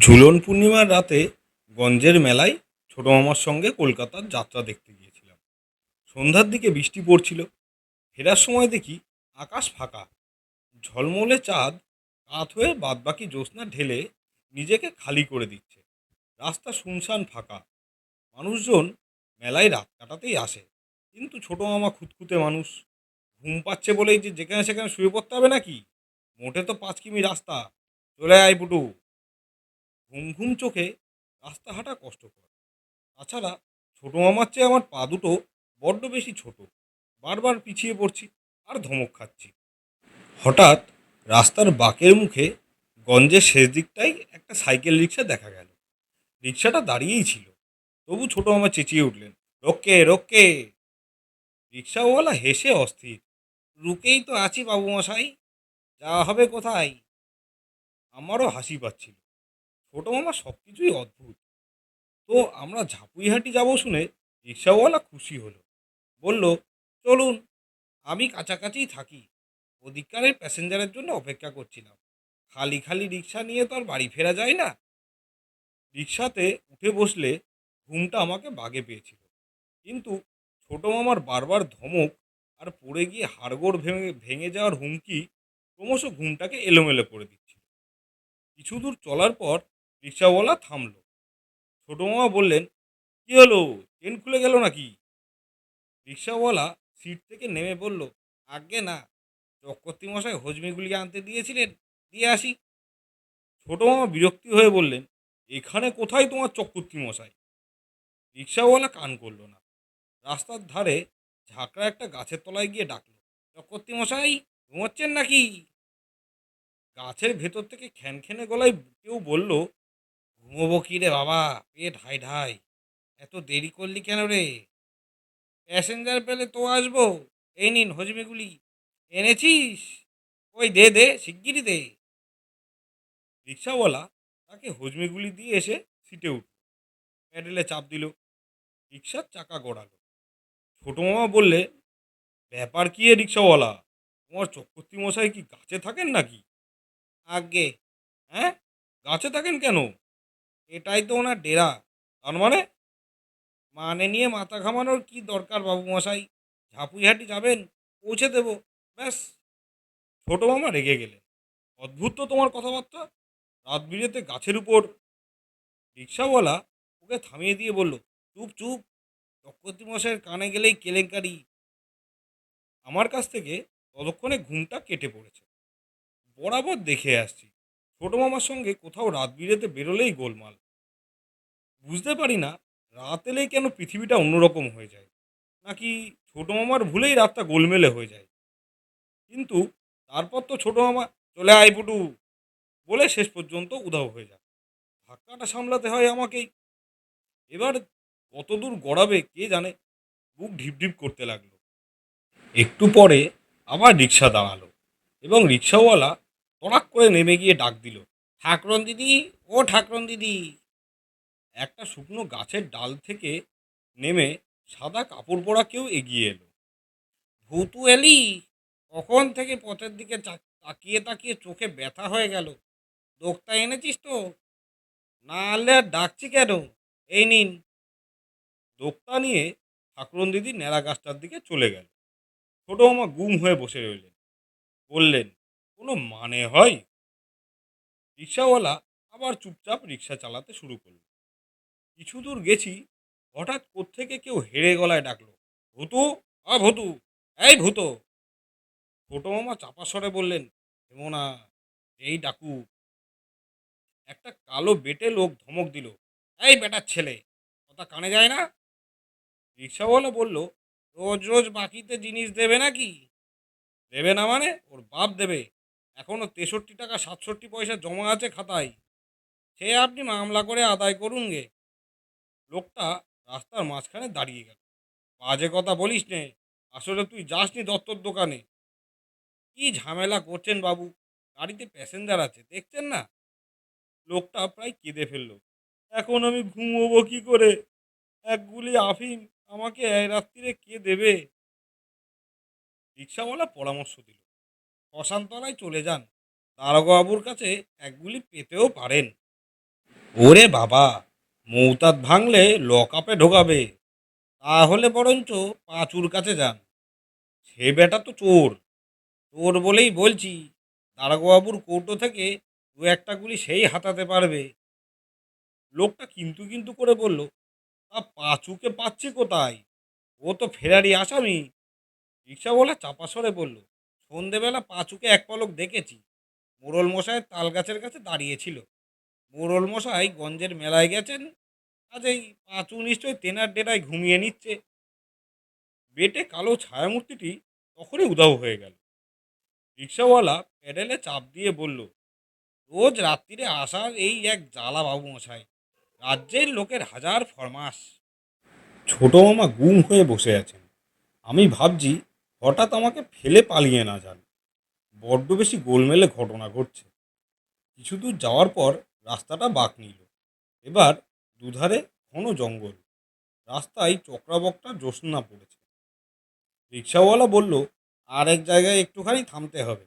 ঝুলন পূর্ণিমার রাতে গঞ্জের মেলায় ছোটো মামার সঙ্গে কলকাতার যাত্রা দেখতে গিয়েছিলাম। সন্ধ্যার দিকে বৃষ্টি পড়ছিল। ফেরার সময় দেখি আকাশ ফাঁকা। ঝলমলে চাঁদ, কাত হয়ে বাদবাকি জ্যোৎস্না ঢেলে নিজেকে খালি করে দিচ্ছে। রাস্তা শুনশান ফাঁকা। মানুষজন মেলায় রাত কাটাতেই আসে। কিন্তু ছোটো মামা খুঁতখুঁতে মানুষ। ঘুম পাচ্ছে বলেই যে যেখানে সেখানে শুয়ে পড়তে হবে নাকি? মোটে তো পাঁচ কিমি রাস্তা। চলে আয় পুটু ঘুম ঘুম চোখে রাস্তা হাঁটা কষ্টকর। তাছাড়া ছোটো মামার চেয়ে আমার পা দুটো বড্ড বেশি ছোট। বারবার পিছিয়ে পড়ছি আর ধমক খাচ্ছি। হঠাৎ রাস্তার বাঁকের মুখে গঞ্জের শেষ দিকটাই একটা সাইকেল রিক্সা দেখা গেল। রিক্সাটা দাঁড়িয়েই ছিল। তবু ছোটো মামা চেঁচিয়ে উঠলেন রোকে রোকে রিক্সাওয়ালা হেসে অস্থির, রুকেই তো আছি বাবু মশাই যাওয়া হবে কোথায়? আমারও হাসি পাচ্ছিল। ছোটো মামা সব কিছুই অদ্ভুত। তো আমরা ঝাপুইহাটি যাব শুনে রিক্সাওয়ালা খুশি হলো। বলল, চলুন, আমি কাছাকাছিই থাকি। ওদিককারের প্যাসেঞ্জারের জন্য অপেক্ষা করছিলাম। খালি খালি রিক্সা নিয়ে তো আর বাড়ি ফেরা যায় না? রিক্সাতে উঠে বসলে ঘুমটা আমাকে বাগে পেয়েছিল। কিন্তু ছোটো মামার বারবার ধমক আর পড়ে গিয়ে হাড়গোড় ভেঙে ভেঙে যাওয়ার হুমকি ক্রমশ ঘুমটাকে এলোমেলো করে দিচ্ছিল। কিছু দূর চলার পর রিক্সাওয়ালা থামলো। ছোটো মামা বললেন, কি হলো? ট্রেন খুলে গেল নাকি? রিক্সাওয়ালা সিট থেকে নেমে বলল আগে না, চক্রবর্তী মশাই হজমিগুলি আনতে দিয়েছিলেন, দিয়ে আসি। ছোটো মামা বিরক্তি হয়ে বললেন, এখানে কোথায় তোমার চক্রবর্তী মশাই? রিক্সাওয়ালা কান করল না। রাস্তার ধারে ঝাঁকড়া একটা গাছের তলায় গিয়ে ডাকলো, চক্রবর্তী মশাই, ঘুমোচ্ছেন নাকি? গাছের ভেতর থেকে খ্যানখ্যানে গলায় কেউ বলল ঘুমোবো কি রে বাবা? পেট হাই ঢাই। এত দেরি করলি কেন রে? প্যাসেঞ্জার পেলে তো আসব। এই নিন হজমিগুলি। এনেছিস? ওই দে দে, শিগগিরই দে। রিক্সাওয়ালা তাকে হজমিগুলি দিয়ে এসে সিটে উঠল। প্যাডেলে চাপ দিল। রিক্সার চাকা গড়ালো। ছোটো মামা বললে, ব্যাপার কি এ রিক্সাওয়ালা? তোমার চক্রবর্তী মশাই কি গাছে থাকেন নাকি? আগে। হ্যাঁ? গাছে থাকেন কেন? এটাই তো ওনার ডেরা। তার মানে মানে নিয়ে মাথা ঘামানোর কি দরকার বাবু মশাই ঝাপুইহাটি যাবেন, পৌঁছে দেবো। ব্যাস, ছোটো মামা রেগে গেলেন। অদ্ভুত তো তোমার কথাবার্তা। রাত বিরেতে গাছের উপর রিক্সাওয়ালা ওকে থামিয়ে দিয়ে বলল, চুপ চুপ। চক্রবর্তী মশাইয়ের কানে গেলেই কেলেঙ্কারি। আমার কাছ থেকে ততক্ষণে ঘুমটা কেটে পড়েছে। বরাবর দেখে আসছি। ছোটো মামার সঙ্গে কোথাও রাত বিরেতে বেরোলেই গোলমাল। বুঝতে পারি না, রাত এলেই কেন পৃথিবীটা অন্যরকম হয়ে যায়? নাকি ছোটো মামার ভুলেই রাতটা গোলমেলে হয়ে যায়? কিন্তু তারপর তো ছোটো মামা, চলে আয় পুটু। বলে শেষ পর্যন্ত উধাও হয়ে যায়। ধাক্কাটা সামলাতে হয় আমাকেই। এবার কত দূর গড়াবে কে জানে বুক ঢিপ ঢিপ করতে লাগল। একটু পরে আবার রিক্সা দাঁড়াল এবং রিক্সাওয়ালা তড়াক করে নেমে গিয়ে ডাক দিল, ঠাকরন দিদি, ও ঠাকরন দিদি। একটা শুকনো গাছের ডাল থেকে নেমে সাদা কাপড় পরা কেউ এগিয়ে এলো। ভূতু এলি, কখন থেকে পথের দিকে তাকিয়ে তাকিয়ে চোখে ব্যথা হয়ে গেল? দোক্তা এনেছিস তো? না আনলে আর ডাকছি কেন? এই নিন। দোক্তা নিয়ে ঠাকুরন দিদি ন্যাড়া গাছটার দিকে চলে গেল। ছোটো মামা গুম হয়ে বসে রইলেন। বললেন কোনো মানে হয়? রিক্সাওয়ালা আবার চুপচাপ রিক্সা চালাতে শুরু করল। কিছু দূর গেছি, হঠাৎ কোত্থেকে কেউ হেরে গলায় ডাকলো, ভূতু, আ ভূতু, এই ভূত! ছোটো মামা চাপা স্বরে বললেন হেমনা এই ডাকু। একটা কালো বেটে লোক ধমক দিল, এই বেটার ছেলে, কথা কানে যায় না? রিক্সাওয়ালা বলল, রোজ রোজ বাকিতে জিনিস দেবে নাকি? দেবে না মানে? ওর বাপ দেবে। এখনও তেষট্টি টাকা সাতষট্টি পয়সা জমা আছে খাতায়। সে আপনি মামলা করে আদায় করুন গে। লোকটা রাস্তার মাঝখানে দাঁড়িয়ে গেল। বাজে কথা বলিস নে। আসলে তুই যাসনি দত্তর দোকানে। কি ঝামেলা করছেন বাবু? গাড়িতে প্যাসেঞ্জার আছে, দেখছেন না? লোকটা প্রায় কেঁদে ফেলল। এখন আমি ঘুমোবো কি করে? এক গুলি আফিম আমাকে রাত্রিরে কে দেবে? রিক্সাওয়ালা পরামর্শ দিল। শ্মশানতলায় চলে যান। দারোগাবুর কাছে এক গুলি পেতেও পারেন। ওরে বাবা, মৌতাত ভাঙলে লকআপে ঢোকাবে। তাহলে বরঞ্চ পাঁচুর কাছে যান। সে বেটা তো চোর। চোর বলেই বলছি দারোগাবুর কৌটো থেকে দু একটা গুলি সেই হাতাতে পারবে। লোকটা কিন্তু কিন্তু করে বলল, তা পাঁচুকে পাচ্ছে কোথায়? ও তো ফেরারি আসামি। রিক্সাওয়ালা চাপা স্বরে বলল সন্ধেবেলা পাঁচুকে এক পলক দেখেছি। মোড়ল মশাইয়ের তাল গাছের কাছে দাঁড়িয়েছিল মোড়ল মশাই গঞ্জের মেলায় গেছেন কাজেই পাঁচু নিশ্চয়ই তেনার ডেরায় ঘুমিয়ে নিচ্ছে। বেটে কালো ছায়ামূর্তিটি তখনই উধাও হয়ে গেল। রিক্সাওয়ালা প্যাডেলে চাপ দিয়ে বলল, রোজ রাত্রিরে আসার এই এক জ্বালা বাবু মশাই, রাজ্যের লোকের হাজার ফরমাস ছোট মামা গুম হয়ে বসে আছেন। আমি ভাবছি হঠাৎ আমাকে ফেলে পালিয়ে না যান। বড্ড বেশি গোলমেলে ঘটনা ঘটছে। কিছু দূর যাওয়ার পর রাস্তাটা বাঁক নিল। এবার দুধারে ঘন জঙ্গল। রাস্তায় চক্রাবকটা জ্যোৎস্না পড়েছে। রিক্সাওয়ালা বলল আর এক জায়গায় একটুখানি থামতে হবে।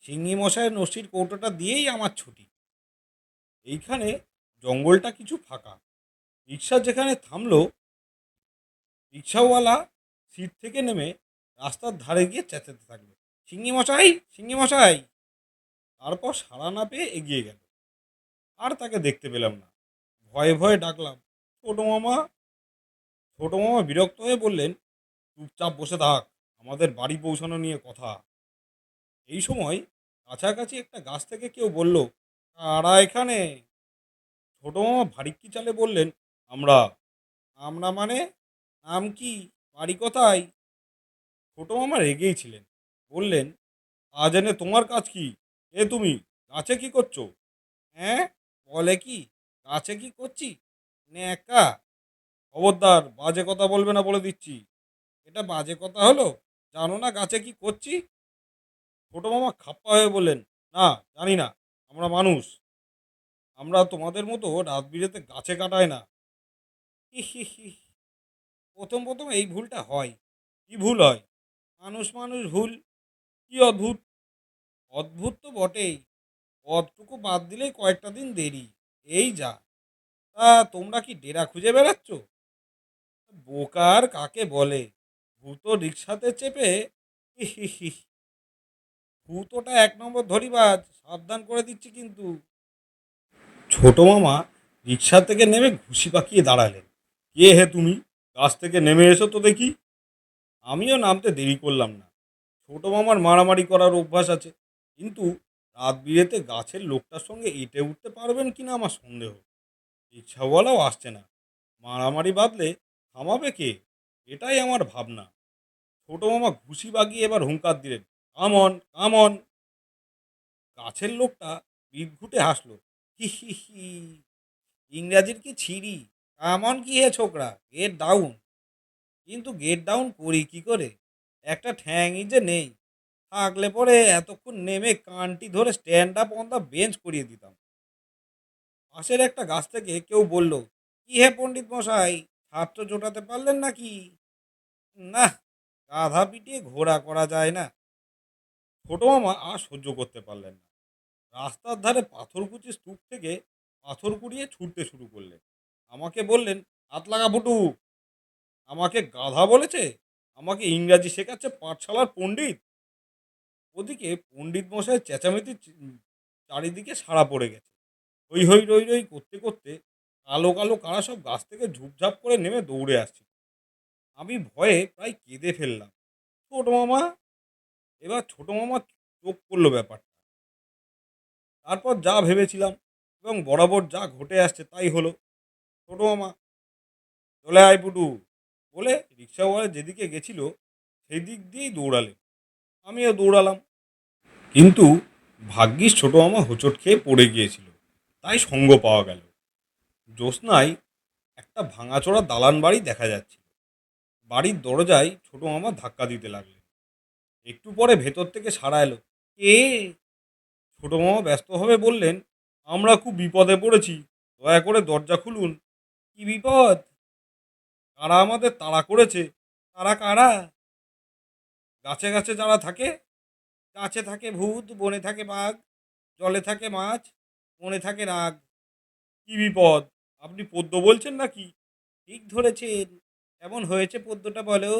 সিঙ্গি মশাইয়ের নসির কৌটোটা দিয়েই আমার ছুটি। এইখানে জঙ্গলটা কিছু ফাঁকা। রিক্সা যেখানে থামল, রিক্সাওয়ালা সিট থেকে নেমে রাস্তার ধারে গিয়ে চেঁচাতে থাকল সিঙ্গি মশাই সিঙ্গি মশাই। তারপর সাড়া না পেয়ে এগিয়ে গেল। আর তাকে দেখতে পেলাম না। ভয়ে ভয়ে ডাকলাম, ছোটো মামা। ছোটো মামা বিরক্ত হয়ে বললেন, চুপচাপ বসে থাক, আমাদের বাড়ি পৌঁছানো নিয়ে কথা। এই সময় কাছাকাছি একটা গাছ থেকে কেউ বলল, কারা এখানে? ছোটো মামা ভারিক্কি চালে বললেন, আমরা। আমরা মানে? নাম কি? বাড়ি কোথায়? ছোটো মামা রেগেই ছিলেন বললেন আজ এনে তোমার কাজ কি এ তুমি গাছে কি করছ হ্যাঁ বলে কি গাছে কি করছি নে একা খবরদার বাজে কথা বলবে না বলে দিচ্ছি এটা বাজে কথা হলো জানো না গাছে কি করছি ছোটো মামা খাপ্পা হয়ে বললেন না জানি না আমরা মানুষ আমরা তোমাদের মতো রাত বিরেতে গাছে কাটায় না। প্রথম প্রথম এই ভুলটা হয় কি ভুল হয় মানুষ মানুষ ভুল, কি অদ্ভুত? অদ্ভুত তো বটেই। পথটুকু বাদ দিলেই কয়েকটা দিন দেরি, এই যা। তা তোমরা কি ডেরা খুঁজে বেড়াচ্ছ? বোকার কাকে বলে? ভূত রিক্সাতে চেপে। ভূতটা এক নম্বর ধরিবাজ, সাবধান করে দিচ্ছি কিন্তু। ছোট মামা রিক্সা থেকে নেমে ঘুষি পাকিয়ে দাঁড়ালেন। কে হে তুমি? গাছ থেকে নেমে এসো তো দেখি। আমিও নামতে দেরি করলাম না। ছোট মামার মারামারি করার অভ্যাস আছে। কিন্তু রাত বিরেতে গাছের লোকটার সঙ্গে এঁটে উঠতে পারবেন কিনা আমার সন্দেহ। রিক্সাওয়ালাও আসছে না। মারামারি বাঁধলে থামাবে কে? এটাই আমার ভাবনা। ছোট মামা ঘুষি বাগিয়ে এবার হুঙ্কার দিলেন কামন কামন গাছের লোকটা বিদঘুটে হাসলো, হি হি হি, ইংরাজির কি ছিরি? কামন কি হে ছোকরা? গেট ডাউন কিন্তু গেট ডাউন করি কি করে? একটা ঠ্যাংই যে নেই। থাকলে পরে এতক্ষণ নেমে কানটি ধরে stand up on the bench করিয়ে দিতাম। পাশের একটা গাছ থেকে কেউ বলল, কি হে পণ্ডিত মশাই, ছাত্র জোটাতে পারলেন নাকি? না, গাধা পিটিয়ে ঘোড়া করা যায় না। ছোট মামা আর সহ্য করতে পারলেন না। রাস্তার ধারে পাথরকুচি স্তূপ থেকে পাথর কুড়িয়ে ছুটতে শুরু করলেন। আমাকে বললেন, হাত লাগা ফুটু। আমাকে গাধা বলেছে? আমাকে ইংরাজি শেখাচ্ছে পাঠশালার পণ্ডিত? ওদিকে পণ্ডিত মশাই চেঁচামেচি চারিদিকে সাড়া পড়ে গেছে। হই হই রই রই করতে করতে কালো কালো কারা সব গাছ থেকে ঝুপঝাপ করে নেমে দৌড়ে আসছে। আমি ভয়ে প্রায় কেঁদে ফেললাম। ছোট মামা? এবার ছোট মামা চোখ করল ব্যাপারটা। তারপর যা ভেবেছিলাম এবং বরাবর যা ঘটে আসছে তাই হলো। ছোট মামা চলে আয় পুটু বলে রিক্সাওয়ালা যেদিকে গেছিল সেই দিক দিয়েই দৌড়ালেন আমিও দৌড়ালাম। কিন্তু ভাগ্যিস ছোট মামা হোঁচট খেয়ে পড়ে গিয়েছিল। তাই সঙ্গ পাওয়া গেল। জ্যোৎস্নায় একটা ভাঙাচোরা দালান বাড়ি দেখা যাচ্ছিল। বাড়ির দরজায় ছোট মামা ধাক্কা দিতে লাগলেন। একটু পরে ভেতর থেকে সারা এলো। কে? ছোট মামা ব্যস্তভাবে বললেন, আমরা খুব বিপদে পড়েছি। দয়া করে দরজা খুলুন। কি বিপদ? কারা আমাদের তাড়া করেছে, তারা কারা? গাছে গাছে যারা থাকে, গাছে থাকে ভূত, বনে থাকে বাঘ, জলে থাকে মাছ, বনে থাকে রাগ। কি বিপদ? আপনি পদ্য বলছেন নাকি? ঠিক ধরেছেন। এমন হয়েছে পদ্যটা বলো?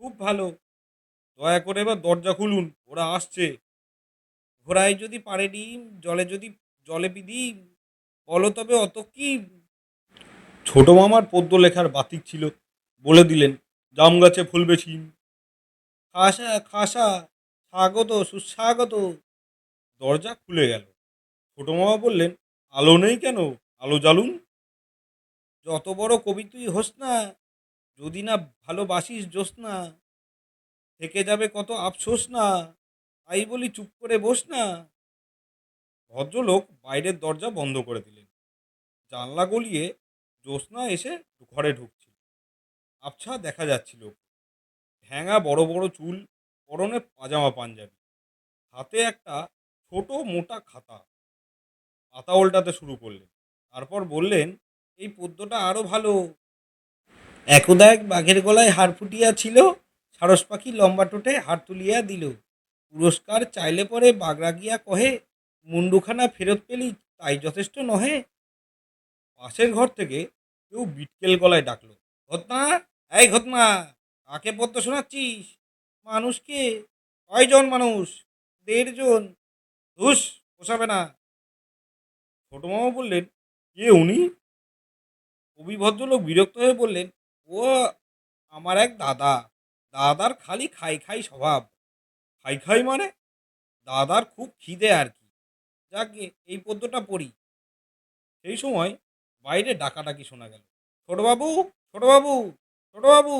খুব ভালো। দয়া করে এবার দরজা খুলুন ওরা আসছে। ঘোড়ায় যদি পারে ডিম, জলে যদি, জলে বিদিম, বলো তবে অত কি ছোট মামার পদ্য লেখার বাতিক ছিল। বলে দিলেন, জাম গাছে ফুলবে শিম খাসা খাসা, স্বাগত, সুস্বাগত। দরজা খুলে গেল। ছোট মামা বললেন, আলো নেই কেন? আলো জ্বালুন। যত বড় কবি তুই হোস না, যদি না ভালোবাসিস জ্যোৎস্না, থেকে যাবে কত আফসোস না, তাই বলি চুপ করে বস না। ভদ্রলোক বাইরের দরজা বন্ধ করে দিলেন। জানলা গলিয়ে জ্যোৎস্না এসে ঘরে ঢুকছিল। আবছা দেখা যাচ্ছিল। ঠ্যাঙা বড় বড় চুল, পরনে পাজামা পাঞ্জাবি। হাতে একটা ছোট মোটা খাতা। পাতা উল্টাতে শুরু করলেন। তারপর বললেন, এই পদ্যটা আরও ভালো। একদা এক বাঘের গলায় হার ফুটিয়া ছিল, সারস পাখি লম্বা টোটে হার তুলিয়া দিল। পুরস্কার চাইলে পরে বাগড়া গিয়া কহে, মুন্ডুখানা ফেরত পেলি তাই যথেষ্ট নহে। পাশের ঘর থেকে কেউ বিটকেল গলায় ডাকলো, ঘটনা? এই ঘটনা, কাকে পদ্য শোনাচ্ছিস? মানুষকে? কয়জন মানুষ? দেড়জন? ধুস, পোষাবে না। ছোট মামা বললেন, কে উনি? কবি ভদ্রলোক বিরক্ত হয়ে বললেন, ও আমার এক দাদা। দাদার খালি খাই খাই স্বভাব। খাই খাই মানে দাদার খুব খিদে আর কি। যাকে এই পদ্যটা পড়ি। সেই সময় বাইরে ডাকাডাকি শোনা গেল। ছোটবাবু ছোটবাবু ছোটবাবু।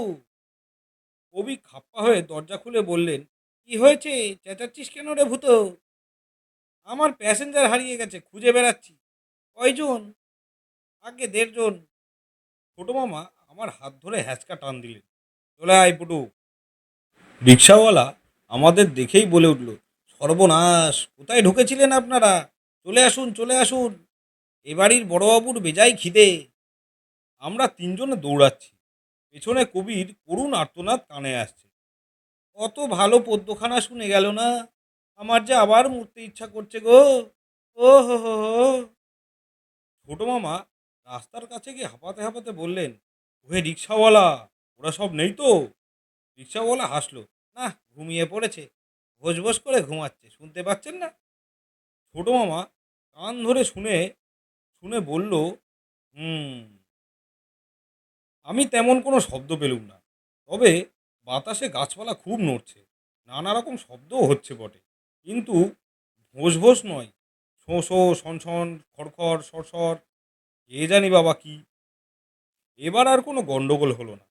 কবি খাপ্পা হয়ে দরজা খুলে বললেন, কি হয়েছে? চেঁচাচ্ছিস কেন রে ভূত? আমার প্যাসেঞ্জার হারিয়ে গেছে, খুঁজে বেড়াচ্ছি। কয়জন? আগে দেড়জন। ছোট মামা আমার হাত ধরে হ্যাচকা টান দিলেন। চলে আয় পুটু। রিক্সাওয়ালা আমাদের দেখেই বলে উঠল, সর্বনাশ, কোথায় ঢুকেছিলেন আপনারা? চলে আসুন চলে আসুন। এ বাড়ির বড়বাবুর বেজাই খিদে। আমরা তিনজনে দৌড়াচ্ছি। পেছনে কবির করুণ আর্তনাদ কানে আসছে। কত ভালো পদ্যখানা শুনে গেল না? আমার যে আবার মরতে ইচ্ছা করছে গো। ও হো হো হো। ছোট মামা রাস্তার কাছে গিয়ে হাঁপাতে হাঁপাতে বললেন, ওহে রিক্সাওয়ালা, ওরা সব নেই তো? রিক্সাওয়ালা হাসলো না ঘুমিয়ে পড়েছে। ভোজ ভোজ করে ঘুমাচ্ছে, শুনতে পাচ্ছেন না? ছোট মামা কান ধরে শুনে শুনে বলল, হুম, আমি তেমন কোনো শব্দ পেলুম না। তবে বাতাসে গাছপালা খুব নড়ছে। নানা রকম শব্দও হচ্ছে বটে। কিন্তু ভোস ভোস নয়। শোঁ শোঁ, শন খড়খড় সরসর এ জানি বাবা কি? এবার আর কোনো গণ্ডগোল হলো না।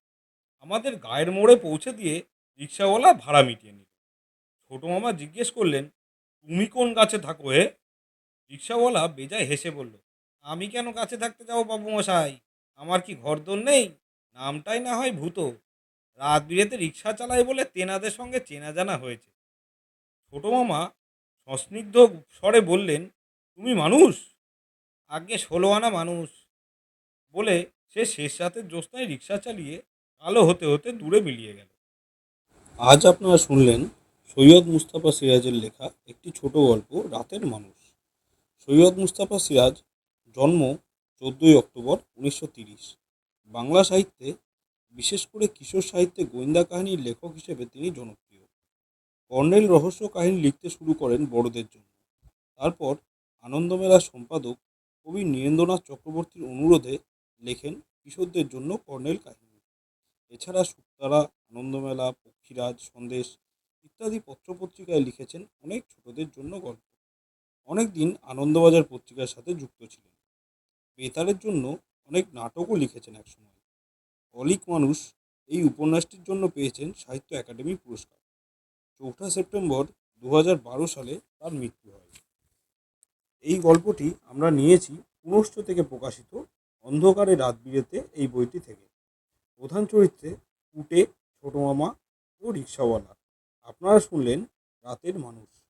আমাদের গায়ের মোড়ে পৌঁছে দিয়ে রিক্সাওয়ালা ভাড়া মিটিয়ে নিল। ছোটো মামা জিজ্ঞেস করলেন, তুমি কোন গাছে থাকো হে? রিক্সাওয়ালা বেজায় হেসে বলল আমি কেন কাছে থাকতে যাব বাবু মশাই আমার কি ঘরদোর নেই? নামটাই না হয় ভূত। রাত বিরেতে রিক্সা চালায় বলে তেনাদের সঙ্গে চেনা জানা হয়েছে। ছোটো মামা সস্নিগ্ধ স্বরে বললেন, তুমি মানুষ? আগে ষোলো আনা মানুষ। বলে সে শেষ রাতের জ্যোৎস্নায় রিক্সা চালিয়ে কালো হতে হতে দূরে মিলিয়ে গেল। আজ আপনারা শুনলেন সৈয়দ মুস্তাফা সিরাজের লেখা একটি ছোট গল্প, রাতের মানুষ। সৈয়দ মুস্তাফা সিরাজ জন্ম চোদ্দোই অক্টোবর উনিশশো তিরিশ। বাংলা সাহিত্যে, বিশেষ করে কিশোর সাহিত্যে গোয়েন্দা কাহিনীর লেখক হিসেবে তিনি জনপ্রিয়। কর্নেল রহস্য কাহিনী লিখতে শুরু করেন বড়দের জন্য। তারপর আনন্দমেলার সম্পাদক কবি নীরেন্দ্রনাথ চক্রবর্তীর অনুরোধে লেখেন কিশোরদের জন্য কর্নেল কাহিনী। এছাড়া সুক্তারা, আনন্দমেলা, পক্ষীরাজ, সন্দেশ ইত্যাদি পত্রপত্রিকায় লিখেছেন অনেক ছোটদের জন্য গল্প। অনেক দিন আনন্দবাজার পত্রিকার সাথে যুক্ত ছিলেন। বেতারের জন্য অনেক নাটকও লিখেছেন একসময়। অলিক মানুষ এই উপন্যাসটির জন্য পেয়েছেন সাহিত্য একাডেমি পুরস্কার। চৌঠা সেপ্টেম্বর দু বারো সালে তার মৃত্যু হয়। এই গল্পটি আমরা নিয়েছি পুনশ্চ থেকে প্রকাশিত অন্ধকারে রাত বিরেতে এই বইটি থেকে। প্রধান চরিত্রে কুটে ছোটো মামা ও রিক্সাওয়ালা। আপনারা শুনলেন রাতের মানুষ।